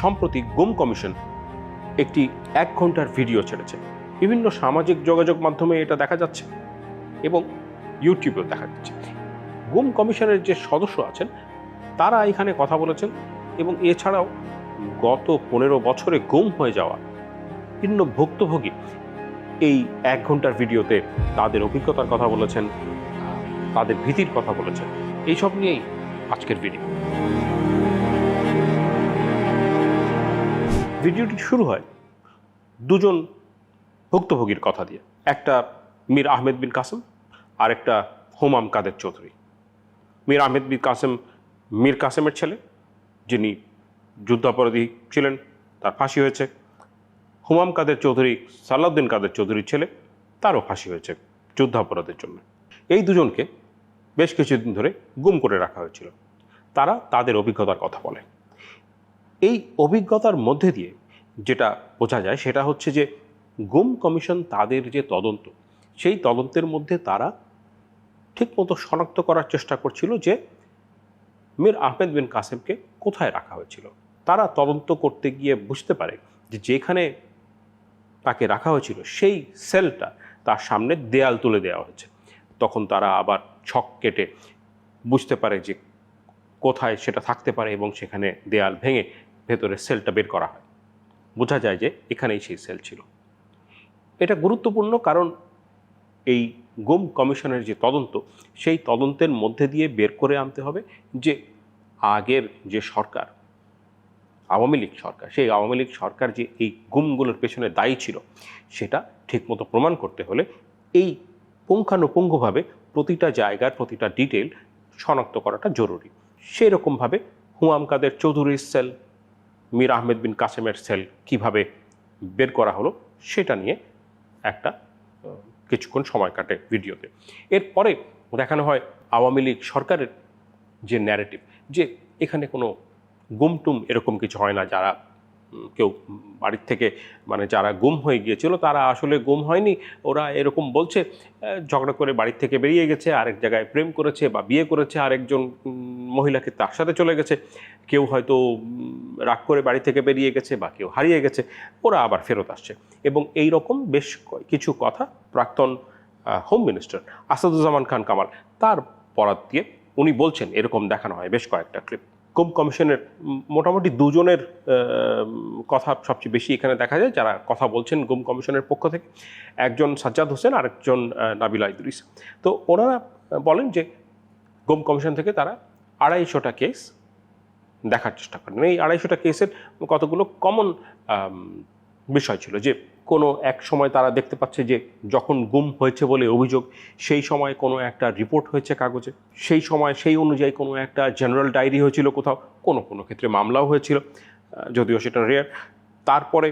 সম্প্রতি গুম কমিশন একটি এক ঘণ্টার ভিডিও ছেড়েছে। বিভিন্ন সামাজিক যোগাযোগ মাধ্যমে এটা দেখা যাচ্ছে এবং ইউটিউবেও দেখা যাচ্ছে। গুম কমিশনের যে সদস্য আছেন, তারা এখানে কথা বলেছেন এবং এছাড়াও গত পনেরো বছরে গুম হয়ে যাওয়া বিভিন্ন ভুক্তভোগী এই এক ঘণ্টার ভিডিওতে তাদের অভিজ্ঞতার কথা বলেছেন, তাদের ভীতির কথা বলেছেন। এইসব নিয়েই আজকের ভিডিও। ভিডিওটি শুরু হয় দুজন ভুক্তভোগীর কথা দিয়ে। একটা মীর আহমেদ বিন কাসেম আর একটা হোমাম কাদের চৌধুরী। মীর আহমেদ বিন কাসেম মীর কাসেমের ছেলে, যিনি যুদ্ধাপরাধী ছিলেন, তার ফাঁসি হয়েছে। হুমাম কাদের চৌধুরী সালাউদ্দিন কাদের চৌধুরীর ছেলে, তারও ফাঁসি হয়েছে যুদ্ধাপরাধের জন্য। এই দুজনকে বেশ কিছুদিন ধরে গুম করে রাখা হয়েছিল। তারা তাদের অভিজ্ঞতার কথা বলে। এই অভিজ্ঞতার মধ্যে দিয়ে যেটা বোঝা যায় সেটা হচ্ছে যে গুম কমিশন তাদের যে তদন্ত, সেই তদন্তের মধ্যে তারা ঠিকমতো শনাক্ত করার চেষ্টা করছিল যে মীর আহমেদ বিন কাসেমকে কোথায় রাখা হয়েছিল। তারা তদন্ত করতে গিয়ে বুঝতে পারে যে যেখানে তাকে রাখা হয়েছিল সেই সেলটা তার সামনে দেয়াল তুলে দেওয়া হয়েছে। তখন তারা আবার ছক কেটে বুঝতে পারে যে কোথায় সেটা থাকতে পারে এবং সেখানে দেয়াল ভেঙে ভেতরে সেলটা বের করা হয়। বোঝা যায় যে এখানেই সেই সেল ছিল। এটা গুরুত্বপূর্ণ কারণ এই গুম কমিশনের যে তদন্ত, সেই তদন্তের মধ্যে দিয়ে বের করে আনতে হবে যে আগের যে সরকার, আওয়ামী লীগ সরকার, সেই আওয়ামী লীগ সরকার যে এই গুমগুলোর পেছনে দায়ী ছিল, সেটা ঠিকমতো প্রমাণ করতে হলে এই পুঙ্খানুপুঙ্খভাবে প্রতিটা জায়গার প্রতিটা ডিটেল শনাক্ত করাটা জরুরি। সেই রকমভাবে কাদের চৌধুরীর সেল মীর আহমেদ বিন কাসেমের সেল কীভাবে বের করা হলো সেটা নিয়ে একটা কিছুক্ষণ সময় কাটে ভিডিওতে। এরপরে দেখানো হয় আওয়ামী লীগ সরকারের যে ন্যারেটিভ যে এখানে কোনো গুমটুম এরকম কিছু হয় না, যারা কেউ বাড়ির থেকে মানে যারা গুম হয়ে গিয়েছিল, তারা আসলে গুম হয়নি। ওরা এরকম বলছে ঝগড়া করে বাড়ির থেকে বেরিয়ে গেছে, আরেক জায়গায় প্রেম করেছে বা বিয়ে করেছে আরেকজন উম, মহিলাকে তার সাথে চলে গেছে। কেউ হয়তো রাগ করে বাড়ি থেকে বেরিয়ে গেছে বা কেউ হারিয়ে গেছে ওরা আবার ফেরত আসছে। এবং এই রকম বেশ কিছু কথা প্রাক্তন হোম মিনিস্টার আসাদুজ্জামান খান কামাল তার বরাত দিয়ে উনি বলছেন এরকম দেখানো হয় বেশ কয়েকটা ক্লিপ গুম কমিশনের মোটামুটি দুজনের কথা সবচেয়ে বেশি এখানে দেখা যায় যারা কথা বলছেন গুম কমিশনের পক্ষ থেকে। একজন সাজ্জাদ হোসেন আরেকজন নাবিলা ইদরিস। তো ওনারা বলেন যে গুম কমিশন থেকে তারা আড়াইশোটা কেস দেখার চেষ্টা করেন। এই আড়াইশোটা কেসের কতগুলো কমন বিষয় ছিল যে কোনো এক সময় তারা দেখতে পাচ্ছে যে যখন গুম হয়েছে বলে অভিযোগ, সেই সময় কোনো একটা রিপোর্ট হয়েছে কাগজে, সেই সময় সেই অনুযায়ী কোনো একটা জেনারেল ডায়েরি হয়েছিল কোথাও, কোনো কোনো ক্ষেত্রে মামলাও হয়েছিল যদিও সেটা রেয়ার তারপরে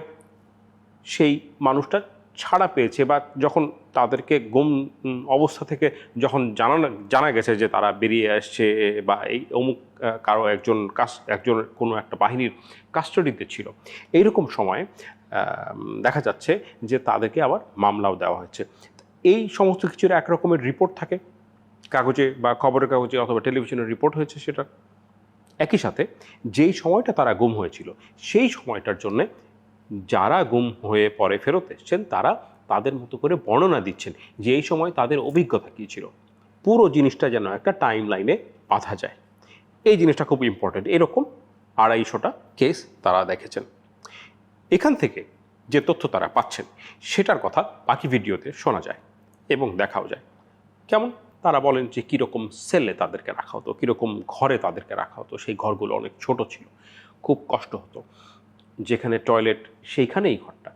সেই মানুষটা ছাড়া পেয়েছে বা যখন তাদেরকে গুম অবস্থা থেকে যখন জানানো, জানা গেছে যে তারা বেরিয়ে আসছে বা এই অমুক কারও একজন কাস, একজন কোনো একটা বাহিনীর কাস্টডিতে ছিল, এইরকম সময়ে দেখা যাচ্ছে যে তাদেরকে আবার মামলাও দেওয়া হয়েছে। এই সমস্ত কিছুর এক রকমের রিপোর্ট থাকে, কাগজে বা খবরের কাগজে অথবা টেলিভিশনের রিপোর্ট হয়েছে সেটা। একই সাথে যেই সময়টা তারা গুম হয়েছিল, সেই সময়টার জন্যে যারা গুম হয়ে পরে ফেরত এসছেন, তারা তাদের মতো করে বর্ণনা দিচ্ছেন যে এই সময় তাদের অভিজ্ঞতা কী ছিল। পুরো জিনিসটা যেন একটা টাইম লাইনে বাঁধা যায়। এই জিনিসটা খুব ইম্পর্টেন্ট এরকম আড়াইশোটা কেস তারা দেখেছেন। এখান থেকে যে তথ্য তারা পাচ্ছেন, সেটার কথা বাকি ভিডিওতে শোনা যায় এবং দেখাও যায়। কেমন? তারা বলেন যে কীরকম সেলে তাদেরকে রাখা হতো, কীরকম ঘরে তাদেরকে রাখা হতো। সেই ঘরগুলো অনেক ছোট ছিল, খুব কষ্ট হতো। যেখানে টয়লেট সেইখানেই ঘরটা।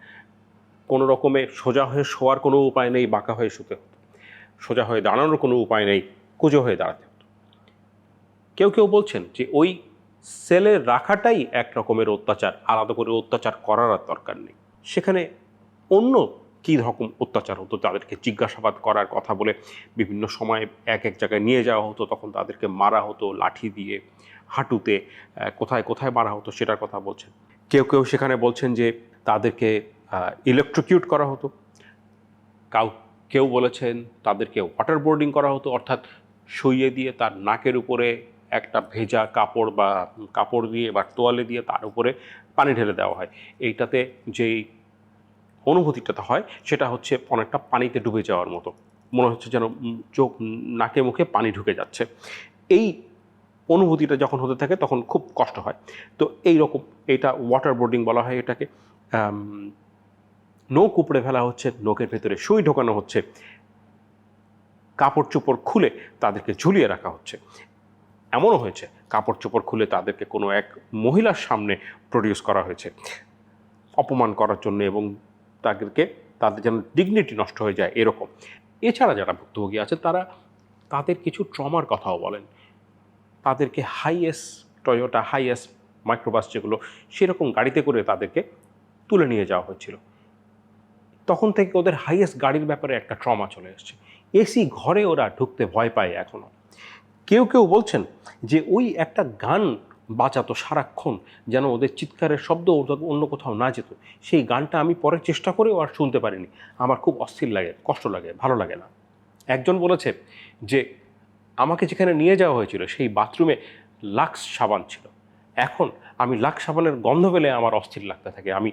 কোনো রকমে সোজা হয়ে শোয়ার কোনো উপায় নেই, বাঁকা হয়ে শুতে হতো। সোজা হয়ে দাঁড়ানোর কোনো উপায় নেই, কুজো হয়ে দাঁড়াতে হতো। কেউ কেউ বলছেন যে ওই সেলে রাখাটাই এক রকমের অত্যাচার, আলাদা করে অত্যাচার করার আর দরকার নেই। সেখানে অন্য কী রকম অত্যাচার হতো তাদেরকে জিজ্ঞাসাবাদ করার কথা বলে বিভিন্ন সময়ে এক এক জায়গায় নিয়ে যাওয়া হতো, তখন তাদেরকে মারা হতো, লাঠি দিয়ে, হাঁটুতে কোথায় কোথায় মারা হতো সেটার কথা বলছেন। কেউ কেউ সেখানে বলছেন যে তাদেরকে ইলেকট্রিকিউট করা হতো। কাউ, কেউ বলেছেন তাদেরকে ওয়াটার বোর্ডিং করা হতো, অর্থাৎ শুইয়ে দিয়ে তার নাকের উপরে একটা ভেজা কাপড় বা কাপড় দিয়ে বা তোয়ালে দিয়ে তার উপরে পানি ঢেলে দেওয়া হয়। এইটাতে যেই অনুভূতিটা হয়, সেটা হচ্ছে অনেকটা পানিতে ডুবে যাওয়ার মতো। মনে হচ্ছে যেন চোখ নাকে, মুখে পানি ঢুকে যাচ্ছে। এই অনুভূতিটা যখন হতে থাকে তখন খুব কষ্ট হয়। তো এই রকম এটা ওয়াটার বোর্ডিং বলা হয় এটাকে। নৌক উপড়ে ফেলা হচ্ছে নৌকের ভেতরে সুই ঢোকানো হচ্ছে। কাপড় চোপড় খুলে তাদেরকে ঝুলিয়ে রাখা হচ্ছে। এমনও হয়েছে, কাপড় চোপড় খুলে তাদেরকে কোনো এক মহিলার সামনে প্রডিউস করা হয়েছে। অপমান করার জন্য এবং তাদেরকে, তাদের যেন ডিগনিটি নষ্ট হয়ে যায় এরকম। এছাড়া যারা ভুক্তভোগী আছে তারা, তাদের কিছু ট্রমার কথাও বলেন। তাদেরকে হাইয়েস্ট টয়োটা হাইয়েস্ট মাইক্রোবাস যেগুলো, সেরকম গাড়িতে করে তাদেরকে তুলে নিয়ে যাওয়া হয়েছিল তখন থেকে ওদের হাইয়েস্ট গাড়ির ব্যাপারে একটা ট্রমা চলে এসছে। এসি ঘরে ওরা ঢুকতে ভয় পায় এখনও কেউ কেউ বলছেন যে, ওই একটা গান বাঁচাতো সারাক্ষণ যেন ওদের চিৎকারের শব্দ অন্য কোথাও না যেত। সেই গানটা আমি পরে চেষ্টা করেও আর শুনতে পারিনি। আমার খুব অস্থির লাগে, কষ্ট লাগে, ভালো লাগে না। একজন বলেছে যে আমাকে যেখানে নিয়ে যাওয়া হয়েছিল, সেই বাথরুমে লাক্স সাবান ছিল। এখন আমি লাক্স সাবানের গন্ধ পেলে আমার অস্থির লাগতে থাকে, আমি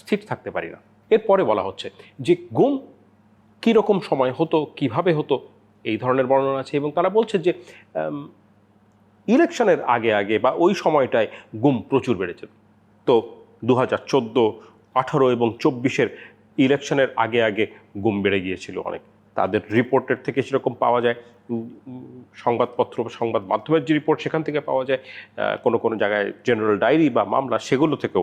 স্থির থাকতে পারি না। এরপরে বলা হচ্ছে যে, গুম কীরকম সময় হতো, কীভাবে হতো, এই ধরনের বর্ণনা আছে এবং তারা বলছে যে ইলেকশনের আগে আগে বা ওই সময়টায় গুম প্রচুর বেড়েছে। তো দু হাজার চোদ্দ, আঠারো এবং চব্বিশের ইলেকশনের আগে আগে গুম বেড়ে গিয়েছিল অনেক। তাদের রিপোর্টের থেকে সেরকম পাওয়া যায়। সংবাদপত্র বা সংবাদ মাধ্যমের যে রিপোর্ট সেখান থেকে পাওয়া যায় কোনো কোনো জায়গায় জেনারেল ডায়েরি বা মামলা সেগুলো থেকেও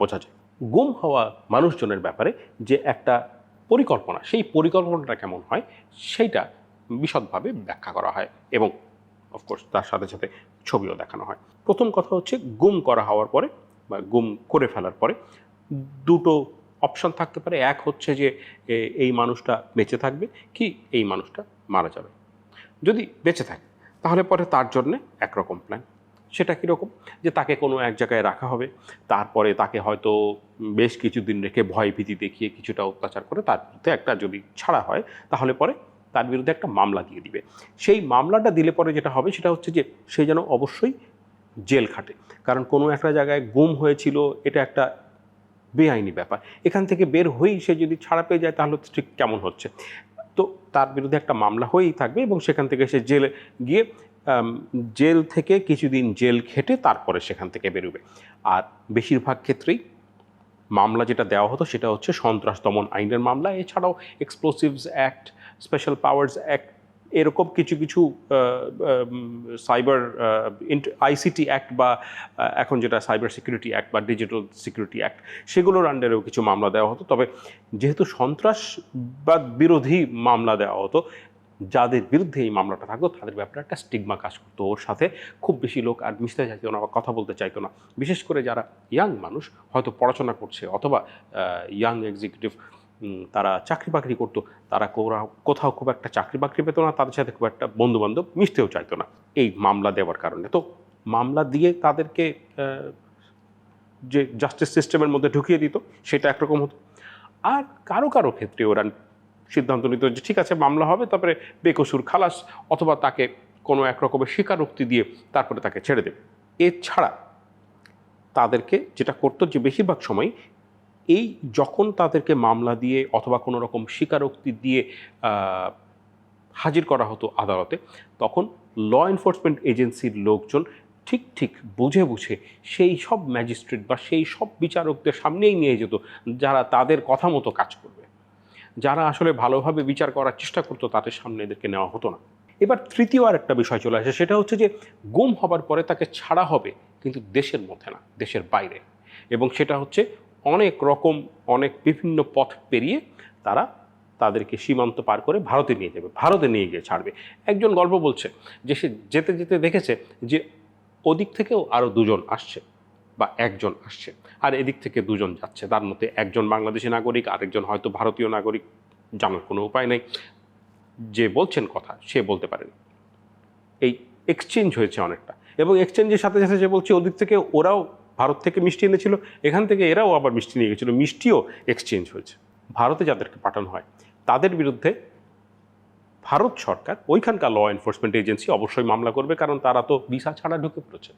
বোঝা যায়। গুম হওয়া মানুষজনের ব্যাপারে যে একটা পরিকল্পনা, সেই পরিকল্পনাটা কেমন হয়, সেইটা বিশদভাবে ব্যাখ্যা করা হয় এবং অফকোর্স তার সাথে সাথে ছবিও দেখানো হয়। প্রথম কথা হচ্ছে, গুম করা হওয়ার পরে বা গুম করে ফেলার পরে দুটো অপশন থাকতে পারে। এক হচ্ছে যে এই মানুষটা বেঁচে থাকবে কি এই মানুষটা মারা যাবে। যদি বেঁচে থাকে, তাহলে পরে তার জন্যে একরকম প্ল্যান সেটা কীরকম? যে তাকে কোনো এক জায়গায় রাখা হবে, তারপরে তাকে হয়তো বেশ কিছুদিন রেখে ভয় ভীতি দেখিয়ে কিছুটা অত্যাচার করে তার বিরুদ্ধে একটা যদি ছাড়া হয়, তাহলে পরে তার বিরুদ্ধে একটা মামলা দিয়ে দিবে। সেই মামলাটা দিলে পরে যেটা হবে, সেটা হচ্ছে যে, সে যেন অবশ্যই জেল খাটে। কারণ কোনো একটা জায়গায় গুম হয়েছিল, এটা একটা বেআইনি ব্যাপার। এখান থেকে বের হয়েই সে যদি ছাড়া পেয়ে যায়, তাহলে ঠিক কেমন হচ্ছে? তো তার বিরুদ্ধে একটা মামলা হয়েই থাকবে এবং সেখান থেকে সে জেলে গিয়ে জেল থেকে কিছুদিন জেল খেটে তারপরে সেখান থেকে বেরোবে। আর বেশিরভাগ ক্ষেত্রেই মামলা যেটা দেওয়া হতো সেটা হচ্ছে সন্ত্রাস দমন আইনের মামলা। এছাড়াও explosives act special powers act এরকম কিছু কিছু সাইবার আইসিটি অ্যাক্ট বা এখন যেটা সাইবার সিকিউরিটি অ্যাক্ট বা ডিজিটাল সিকিউরিটি অ্যাক্ট সেগুলোর আন্ডারেও কিছু মামলা দেওয়া হতো। তবে যেহেতু সন্ত্রাসবাদ বিরোধী মামলা দেওয়া হতো, যাদের বিরুদ্ধে এই মামলাটা থাকতো, তাদের ব্যাপারে একটা স্টিগমা কাজ করতো। ওর সাথে খুব বেশি লোক আর মিশতে চাইতো না বা কথা বলতে চাইতো না। বিশেষ করে যারা ইয়াং মানুষ, হয়তো পড়াশোনা করছে অথবা ইয়াং এক্সিকিউটিভ তারা চাকরি বাকরি করতো। তারা কোথাও খুব একটা চাকরি বাকরি পেতো না, তাদের সাথে খুব একটা বন্ধু বান্ধব মিশতেও চাইতো না। এই মামলা দেওয়ার কারণে। তো মামলা দিয়ে তাদেরকে যে জাস্টিস সিস্টেমের মধ্যে ঢুকিয়ে দিত, সেটা একরকম হতো। আর কারও কারও ক্ষেত্রে ওরা সিদ্ধান্ত নিত যে, ঠিক আছে, মামলা হবে, তারপরে বেকসুর খালাস অথবা তাকে কোনো এক রকমের স্বীকারোক্তি দিয়ে তারপরে তাকে ছেড়ে দেবে। এছাড়া তাদেরকে যেটা করতো যে, বেশিরভাগ সময় এই যখন তাদেরকে মামলা দিয়ে অথবা কোনো রকম স্বীকারোক্তি দিয়ে হাজির করা হতো আদালতে, তখন ল এনফোর্সমেন্ট এজেন্সির লোকজন ঠিক ঠিক বুঝে বুঝে সেই সব ম্যাজিস্ট্রেট বা সেই সব বিচারকদের সামনেই নিয়ে যেত, যারা তাদের কথা মতো কাজ করবে। যারা আসলে ভালোভাবে বিচার করার চেষ্টা করতো, তাদের সামনে এদেরকে নেওয়া হতো না। এবার তৃতীয় আর একটা বিষয় চলে আসে, সেটা হচ্ছে যে গুম হবার পরে তাকে ছাড়া হবে কিন্তু দেশের মধ্যে না, দেশের বাইরে। এবং সেটা হচ্ছে অনেক রকম, অনেক বিভিন্ন পথ পেরিয়ে তারা তাদেরকে সীমান্ত পার করে ভারতে নিয়ে যাবে, ভারতে নিয়ে গিয়ে ছাড়বে। একজন গল্প বলছে যে সে যেতে যেতে দেখেছে যে ওদিক থেকেও আরও দুজন আসছে বা একজন আসছে। আর এদিক থেকে দুজন যাচ্ছে, তার মধ্যে একজন বাংলাদেশি নাগরিক, আরেকজন হয়তো ভারতীয় নাগরিক, জানার কোনো উপায় নেই। যে বলছেন কথা, সে বলতে পারেন। এই এক্সচেঞ্জ হয়েছে অনেকটা। এবং এক্সচেঞ্জের সাথে সাথে যে বলছে, ওদিক থেকে ওরাও ভারত থেকে মিষ্টি এনেছিল, এখান থেকে এরাও আবার মিষ্টি নিয়ে গেছিল, মিষ্টিও এক্সচেঞ্জ হয়েছে। ভারতে যাদেরকে পাঠানো হয়, তাদের বিরুদ্ধে ভারত সরকার, ওইখানকার ল এনফোর্সমেন্ট এজেন্সি অবশ্যই মামলা করবে, কারণ তারা তো ভিসা ছাড়া ঢুকে পড়েছে।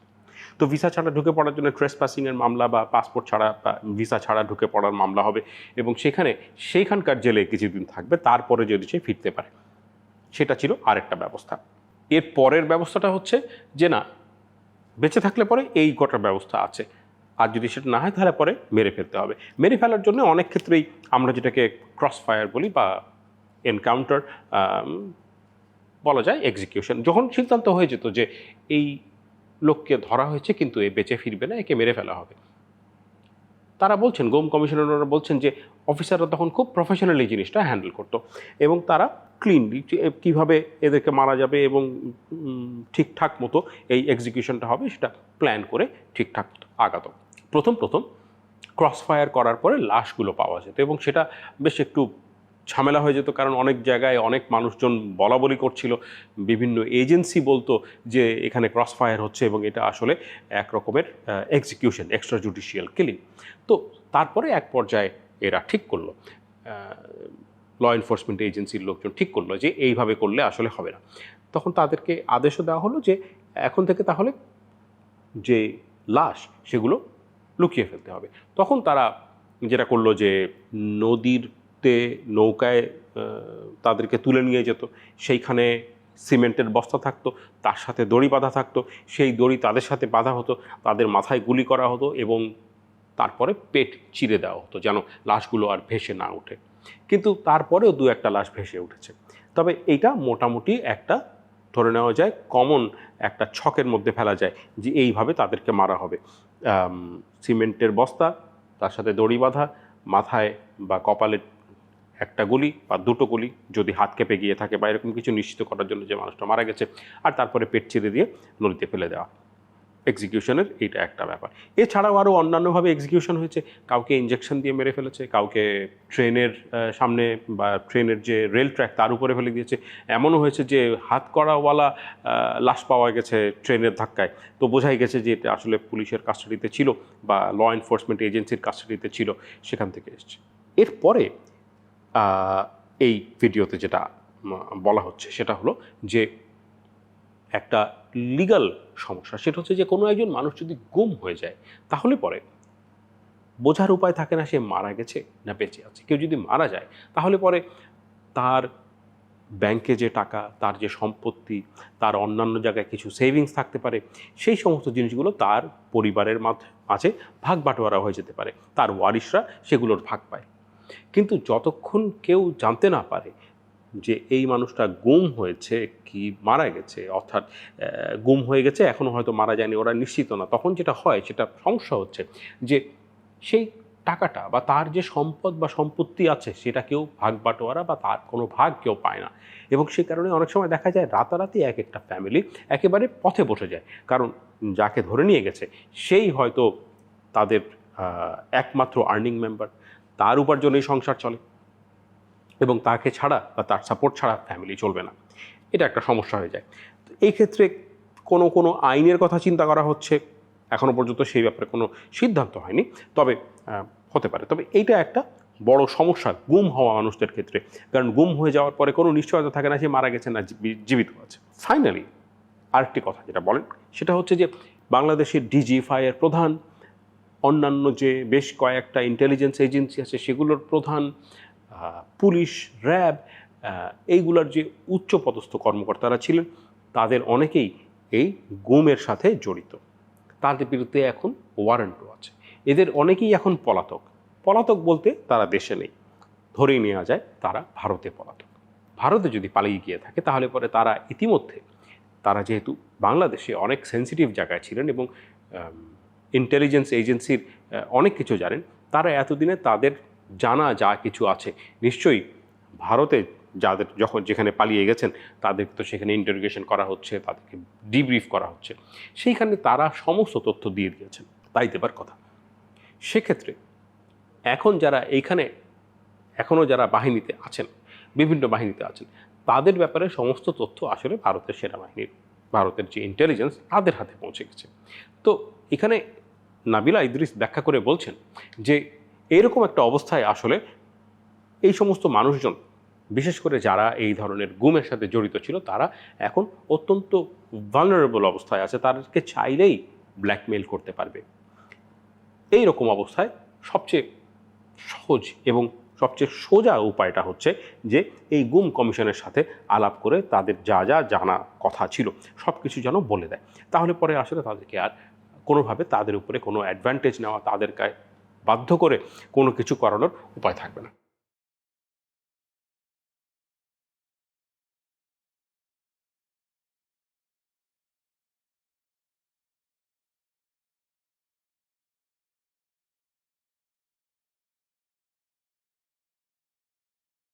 তো ভিসা ছাড়া ঢুকে পড়ার জন্য ট্রেস পাসিংয়ের মামলা বা পাসপোর্ট ছাড়া বা ভিসা ছাড়া ঢুকে পড়ার মামলা হবে এবং সেখানে সেইখানকার জেলে কিছুদিন থাকবে, তারপরে যদি সে ফিরতে পারে। সেটা ছিল আরেকটা ব্যবস্থা। এর পরের ব্যবস্থাটা হচ্ছে যে না বেঁচে থাকলে পরে এই কটার ব্যবস্থা আছে। আর যদি সেটা না হয়, তাহলে পরে মেরে ফেলতে হবে। মেরে ফেলার জন্য অনেক ক্ষেত্রেই আমরা যেটাকে ক্রস ফায়ার বলি বা এনকাউন্টার বলা যায় এক্সিকিউশন যখন সিদ্ধান্ত হয়ে যেত যে এই লোককে ধরা হয়েছে, কিন্তু এ বেঁচে ফিরবে না, একে মেরে ফেলা হবে। তারা বলছেন, গোম কমিশনাররা বলছেন যে অফিসাররা তখন খুব প্রফেশনালি জিনিসটা হ্যান্ডেল করতো এবং তারা ক্লিনলি কীভাবে এদেরকে মারা যাবে এবং ঠিকঠাক মতো এই এক্সিকিউশনটা হবে সেটা প্ল্যান করে ঠিকঠাক আগাত। প্রথম প্রথম ক্রস ফায়ার করার পরে লাশগুলো পাওয়া যেত এবং সেটা বেশ একটু ঝামেলা হয়ে যেত কারণ অনেক জায়গায় অনেক মানুষজন বলা বলি করছিল। বিভিন্ন এজেন্সি বলতো যে এখানে ক্রস ফায়ার হচ্ছে এবং এটা আসলে এক রকমের এক্সিকিউশন এক্সট্রা জুডিশিয়াল কিলিং তো তারপরে এক পর্যায়ে এরা ঠিক করল। ল এনফোর্সমেন্ট এজেন্সির লোকজন ঠিক করল যে এইভাবে করলে আসলে হবে না। তখন তাদেরকে আদেশও দেওয়া হলো যে এখন থেকে তাহলে যে লাশ সেগুলো লুকিয়ে ফেলতে হবে। তখন তারা যেটা করল যে নদীরতে নৌকায় তাদেরকে তুলে নিয়ে যেত। সেইখানে সিমেন্টের বস্তা থাকতো, তার সাথে দড়ি বাঁধা থাকতো। সেই দড়ি তাদের সাথে বাঁধা হতো, তাদের মাথায় গুলি করা হতো এবং তারপরে পেট চিরে দেওয়া হতো যেন লাশগুলো আর ভেসে না ওঠে। কিন্তু তারপরেও দু একটা লাশ ভেসে উঠেছে। তবে এইটা মোটামুটি একটা, ধরে নেওয়া যায় কমন একটা ছকের মধ্যে ফেলা যায় যে এইভাবে তাদেরকে মারা হবে। সিমেন্টের বস্তা, তার সাথে দড়ি বাঁধা, মাথায় বা কপালে একটা গুলি বা দুটো গুলি যদি হাত কেঁপে গিয়ে থাকে বা এরকম কিছু নিশ্চিত করার জন্য যে মানুষটা মারা গেছে, আর তারপরে পেট চিরে দিয়ে নদীতে ফেলে দেওয়া। এক্সিকিউশনের এইটা একটা ব্যাপার। এছাড়াও আরও অন্যান্যভাবে এক্সিকিউশন হয়েছে। কাউকে ইঞ্জেকশন দিয়ে মেরে ফেলেছে, কাউকে ট্রেনের সামনে বা ট্রেনের যে রেল ট্র্যাক তার উপরে ফেলে দিয়েছে। এমনও হয়েছে যে হাত করাওয়ালা লাশ পাওয়া গেছে ট্রেনের ধাক্কায়। তো বোঝাই গেছে যে এটা আসলে পুলিশের কাস্টাডিতে ছিল বা ল এনফোর্সমেন্ট এজেন্সির কাস্টাডিতে ছিল, সেখান থেকে এসছে। এরপরে এই ভিডিওতে যেটা বলা হচ্ছে, সেটা হলো যে একটা লিগাল সমস্যা। সেটা হচ্ছে যে কোনো একজন মানুষ যদি গুম হয়ে যায়, তাহলে পরে বোঝার উপায় থাকে না সে মারা গেছে না বেঁচে আছে। কেউ যদি মারা যায়, তাহলে পরে তার ব্যাংকে যে টাকা, তার যে সম্পত্তি, তার অন্যান্য জায়গায় কিছু সেভিংস থাকতে পারে, সেই সমস্ত জিনিসগুলো তার পরিবারের মাঝ- ভাগ বাটোয়ারা হয়ে যেতে পারে। তার ওয়ারিশরা সেগুলোর ভাগ পায়। কিন্তু যতক্ষণ কেউ জানতে না পারে যে এই মানুষটা গুম হয়েছে, কি মারা গেছে, অর্থাৎ গুম হয়ে গেছে এখনও হয়তো মারা যায়নি, ওরা নিশ্চিত না, তখন যেটা হয়, সেটা সমস্যা হচ্ছে যে সেই টাকাটা বা তার যে সম্পদ বা সম্পত্তি আছে, সেটা কেউ ভাগ বাটোয়ারা বা তার কোনো ভাগ কেউ পায় না। এবং সে কারণে অনেক সময় দেখা যায়, রাতারাতি এক একটা ফ্যামিলি একেবারে পথে বসে যায়। কারণ যাকে ধরে নিয়ে গেছে, সেই হয়তো তাদের একমাত্র আর্নিং মেম্বার তার উপার্জনেই সংসার চলে। এবং তাকে ছাড়া বা তার সাপোর্ট ছাড়া ফ্যামিলি চলবে না। এটা একটা সমস্যা হয়ে যায়। তো এই ক্ষেত্রে কোনো কোনো আইনের কথা চিন্তা করা হচ্ছে। এখনও পর্যন্ত সেই ব্যাপারে কোনো সিদ্ধান্ত হয়নি। তবে হতে পারে। তবে এইটা একটা বড় সমস্যা, গুম হওয়া মানুষদের ক্ষেত্রে। কারণ গুম হয়ে যাওয়ার পরে কোনো নিশ্চয়তা থাকে না যে মারা গেছে না জীবি- জীবিত আছে। ফাইনালি আরেকটি কথা যেটা বলেন, সেটা হচ্ছে যে বাংলাদেশের ডিজিএফআই এর প্রধান অন্যান্য যে বেশ কয়েকটা ইন্টেলিজেন্স এজেন্সি আছে, সেগুলোর প্রধান পুলিশ, র্যাব এইগুলোর যে উচ্চপদস্থ কর্মকর্তারা ছিলেন, তাদের অনেকেই এই গুমের সাথে জড়িত। তাদের বিরুদ্ধে এখন ওয়ারেন্টও আছে। এদের অনেকেই এখন পলাতক। পলাতক বলতে তারা দেশে নেই। ধরেই নেওয়া যায়, তারা ভারতে পলাতক। ভারতে যদি পালিয়ে গিয়ে থাকে, তাহলে পরে তারা ইতিমধ্যে, তারা যেহেতু বাংলাদেশে অনেক সেন্সিটিভ জায়গায় ছিলেন এবং ইন্টেলিজেন্স এজেন্সির অনেক কিছু জানেন। তারা এতদিনে তাদের জানা যা কিছু আছে, নিশ্চয়ই ভারতে যাদের যখন যেখানে পালিয়ে গেছেন, তাদের তো সেখানে ইন্টারোগেশন করা হচ্ছে, তাদেরকে ডিব্রিফ করা হচ্ছে। সেইখানে তারা সমস্ত তথ্য দিয়ে দিয়েছেন, তাই দেবার কথা। সেক্ষেত্রে এখন যারা এইখানে এখনও যারা বাহিনীতে আছেন, বিভিন্ন বাহিনীতে আছেন, তাদের ব্যাপারে সমস্ত তথ্য আসলে ভারতের সেনাবাহিনীর, ভারতের যে ইন্টেলিজেন্স তাদের হাতে পৌঁছে গেছে। তো এখানে নাবিলা ইদ্রিস ব্যাখ্যা করে বলছেন যে এরকম একটা অবস্থায় আসলে এই সমস্ত মানুষজন, বিশেষ করে যারা এই ধরনের গুমের সাথে জড়িত ছিল, তারা এখন অত্যন্ত ভালনারেবল অবস্থায় আছে। তাদেরকে চাইলেই ব্ল্যাকমেল করতে পারবে। এই রকম অবস্থায় সবচেয়ে সহজ এবং সবচেয়ে সোজা উপায়টা হচ্ছে যে এই গুম কমিশনের সাথে আলাপ করে তাদের যা যা জানা কথা ছিল সব কিছু যেন বলে দেয়। তাহলে পরে আসলে তাদেরকে আর কোনোভাবে তাদের উপরে কোনো অ্যাডভান্টেজ নেওয়া, তাদেরকে বাধ্য করে কোনো কিছু করানোর উপায় থাকবে না।